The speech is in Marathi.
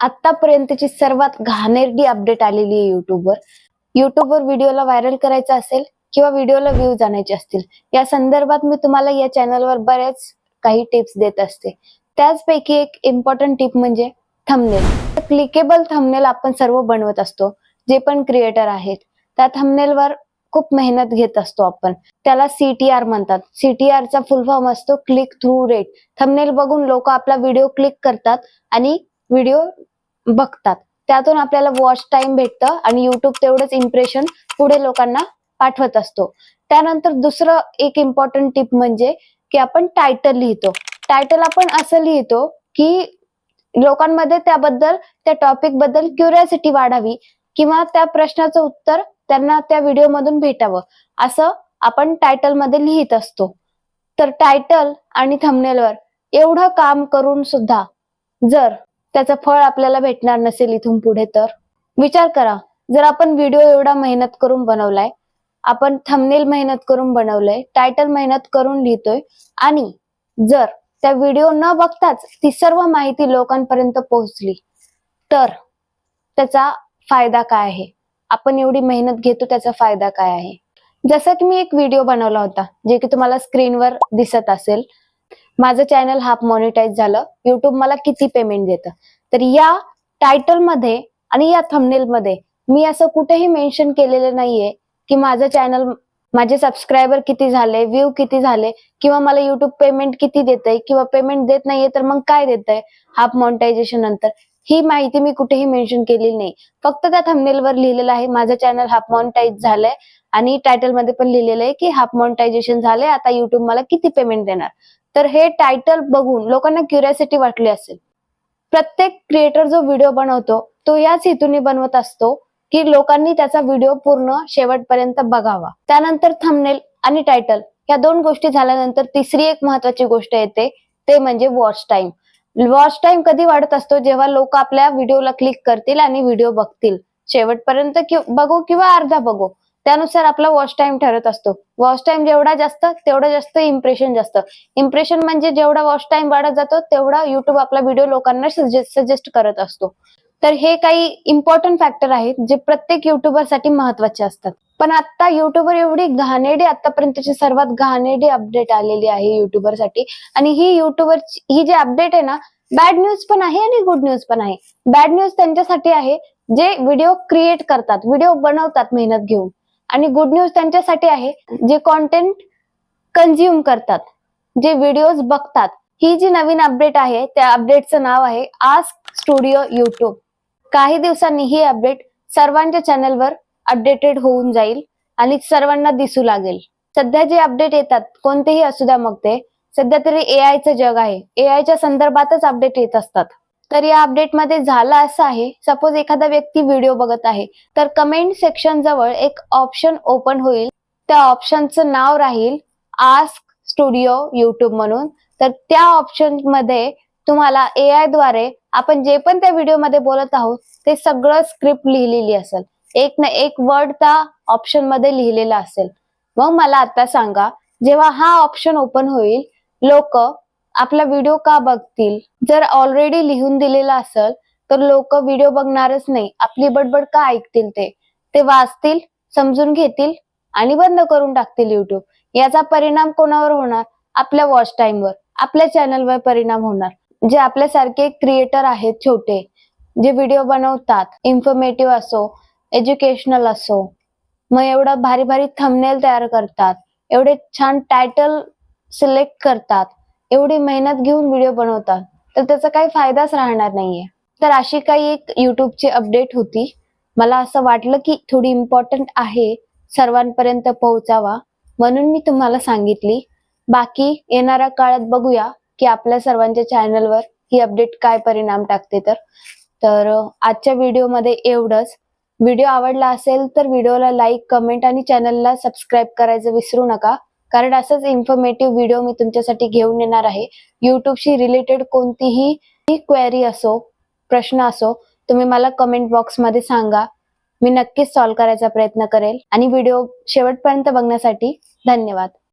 आतापर्यंतची सर्वात घाणेरडी अपडेट आलेली आहे युट्यूबवर युट्यूबवर व्हिडिओला व्हायरल करायचा असेल किंवा व्हिडिओला व्ह्यूज आणायचे असतील या संदर्भात मी तुम्हाला या चॅनलवर बऱ्याच काही टिप्स देत असते. त्याचपैकी एक इम्पॉर्टंट टिप म्हणजे थंबनेल क्लिकेबल थंबनेल आपण सर्व बनवत असतो जे पण क्रिएटर आहेत. त्या थंबनेलवर खूप मेहनत घेत असतो आपण. त्याला सीटीआर म्हणतात. सीटीआर चा फुल फॉर्म असतो क्लिक थ्रू रेट थंबनेल बघून लोक आपला व्हिडिओ क्लिक करतात आणि व्हिडिओ बघतात. त्यातून आपल्याला वॉच टाइम भेटतं आणि युट्यूब तेवढंच इम्प्रेशन पुढे लोकांना पाठवत असतो. त्यानंतर दुसरं एक इम्पॉर्टंट टिप म्हणजे की आपण टायटल लिहितो. टायटल आपण असं लिहितो की लोकांमध्ये त्याबद्दल त्या टॉपिकबद्दल क्युरियासिटी वाढावी किंवा त्या प्रश्नाचं उत्तर त्यांना त्या व्हिडिओ मधून भेटावं. असं आपण टायटलमध्ये लिहित असतो. तर टायटल आणि थंबनेलवर एवढं काम करून सुद्धा जर त्याचं फळ आपल्याला भेटणार नसेल इथून पुढे तर. विचार करा जर आपण व्हिडिओ एवढा मेहनत करून बनवलाय आपण थंबनेल मेहनत करून बनवलंय टायटल मेहनत करून लिहितोय आणि जर त्या व्हिडिओ न बघताच ती सर्व माहिती लोकांपर्यंत पोहोचली तर त्याचा फायदा काय आहे? आपण एवढी मेहनत घेतो त्याचा फायदा काय आहे? जसं की मी एक व्हिडिओ बनवला होता जे की तुम्हाला स्क्रीनवर दिसत असेल माझं चॅनल हाफ मॉनिटाईज झालं. युट्यूब मला किती पेमेंट देतं? तर या टायटलमध्ये आणि या थंबनेल मध्ये मी असं कुठेही मेन्शन केलेलं नाहीये की माझं चॅनल माझे सबस्क्रायबर किती झाले व्ह्यू किती झाले किंवा मला युट्यूब पेमेंट किती देतंय किंवा पेमेंट देत नाहीये तर मग काय देतंय? हाफ मॉनिटायझेशन नंतर. ही माहिती मी कुठेही मेन्शन केलेली नाही. फक्त त्या thumbnail वर लिहिलेलं आहे माझं चॅनल हाफ मॉनिटाईज झालंय आणि टायटलमध्ये पण लिहिलेलं आहे की हाफ मॉनिटायझेशन झालंय आता युट्यूब मला किती पेमेंट देणार? तर हे टायटल बघून लोकांना क्युरियासिटी वाटली असेल. प्रत्येक क्रिएटर जो व्हिडिओ बनवतो तो याच हेतूने बनवत असतो की लोकांनी त्याचा व्हिडिओ पूर्ण शेवटपर्यंत बघावा. त्यानंतर थंबनेल आणि टायटल या दोन गोष्टी झाल्यानंतर तिसरी एक महत्वाची गोष्ट येते ते म्हणजे वॉच टाइम वॉच टाइम कधी वाढत असतो? जेव्हा लोक आपल्या व्हिडिओला क्लिक करतील आणि व्हिडिओ बघतील. शेवटपर्यंत कि- बघू किंवा अर्धा बघू. त्यानुसार आपला वॉच टाइम ठरत असतो. वॉच टाइम जेवढा जास्त तेवढा जास्त इम्प्रेशन जास्त. इम्प्रेशन म्हणजे जेवढा वॉच टाइम वाढत जातो तेवढा युट्यूब आपला व्हिडिओ लोकांना सजेस्ट करत असतो. तर हे काही इम्पॉर्टंट फॅक्टर आहेत जे प्रत्येक युट्यूबरसाठी महत्त्वाचे असतात. पण आता युट्यूबवर एवढी घाणेडी आतापर्यंतची सर्वात घाणेडी अपडेट आलेली आहे युट्यूबरसाठी आणि ही युट्यूबर ही जी अपडेट आहे ना बॅड न्यूज पण आहे आणि गुड न्यूज पण आहे. बॅड न्यूज त्यांच्यासाठी आहे जे व्हिडिओ क्रिएट करतात व्हिडिओ बनवतात मेहनत घेऊन. आणि गुड न्यूज त्यांच्यासाठी आहे जे कॉन्टेंट कन्झ्युम करतात जे व्हिडिओज बघतात. ही जी नवीन अपडेट आहे त्या अपडेटचं नाव आहे आस्क स्टुडिओ युट्यूब काही दिवसांनी ही अपडेट सर्वांच्या चॅनलवर अपडेटेड होऊन जाईल आणि सर्वांना दिसू लागेल. सध्या जे अपडेट येतात कोणतेही असू द्या मग ते सध्या तरी ए जग आहे. ए च्या संदर्भातच अपडेट येत असतात. तर या अपडेटमध्ये झालं असं आहे सपोज एखादा व्यक्ती व्हिडिओ बघत आहे तर कमेंट सेक्शन जवळ एक ऑप्शन ओपन होईल. त्या ऑप्शनचं नाव राहील आस्क स्टुडिओ युट्यूब म्हणून. तर त्या ऑप्शनमध्ये तुम्हाला ए आयद्वारे आपण जे पण त्या व्हिडिओमध्ये बोलत आहोत ते सगळं स्क्रिप्ट लिहिलेली असेल. एक ना एक वर्ड त्या ऑप्शनमध्ये लिहिलेला असेल. मग मला आता सांगा जेव्हा हा ऑप्शन ओपन होईल लोक आपला व्हिडिओ का बघतील? जर ऑलरेडी लिहून दिलेला असेल तर लोक व्हिडिओ बघणारच नाही. आपली बडबड का ऐकतील ते? ते वाचतील समजून घेतील आणि बंद करून टाकतील युट्यूब याचा परिणाम कोणावर होणार? आपल्या वॉच टाइमवर आपल्या चॅनलवर परिणाम होणार. जे आपल्यासारखे क्रिएटर आहेत छोटे जे व्हिडिओ बनवतात इन्फॉर्मेटिव्ह असो एज्युकेशनल असो मग एवढं भारी भारी थंबनेल तयार करतात एवढे छान टायटल सिलेक्ट करतात एवढी मेहनत घेऊन व्हिडिओ बनवतात तर त्याचा काही फायदाच राहणार नाहीये. तर अशी काही एक युट्यूबची अपडेट होती. मला असं वाटलं की थोडी इम्पॉर्टंट आहे सर्वांपर्यंत पोहोचावा म्हणून मी तुम्हाला सांगितली. बाकी येणाऱ्या काळात बघूया. की आपल्या सर्वांच्या चॅनलवर ही अपडेट काय परिणाम टाकते तर. तर आजच्या व्हिडिओमध्ये एवढंच. व्हिडिओ आवडला असेल तर व्हिडिओला लाईक कमेंट आणि चॅनलला सबस्क्राईब करायचं विसरू नका. कारण असंच इन्फॉर्मेटिव्ह व्हिडिओ मी तुमच्यासाठी घेऊन येणार आहे. युट्यूबशी रिलेटेड कोणतीही क्वेरी असो प्रश्न असो तुम्ही मला कमेंट बॉक्समध्ये सांगा. मी नक्कीच सॉल्व्ह करायचा प्रयत्न करेल. आणि व्हिडिओ शेवटपर्यंत बघण्यासाठी धन्यवाद.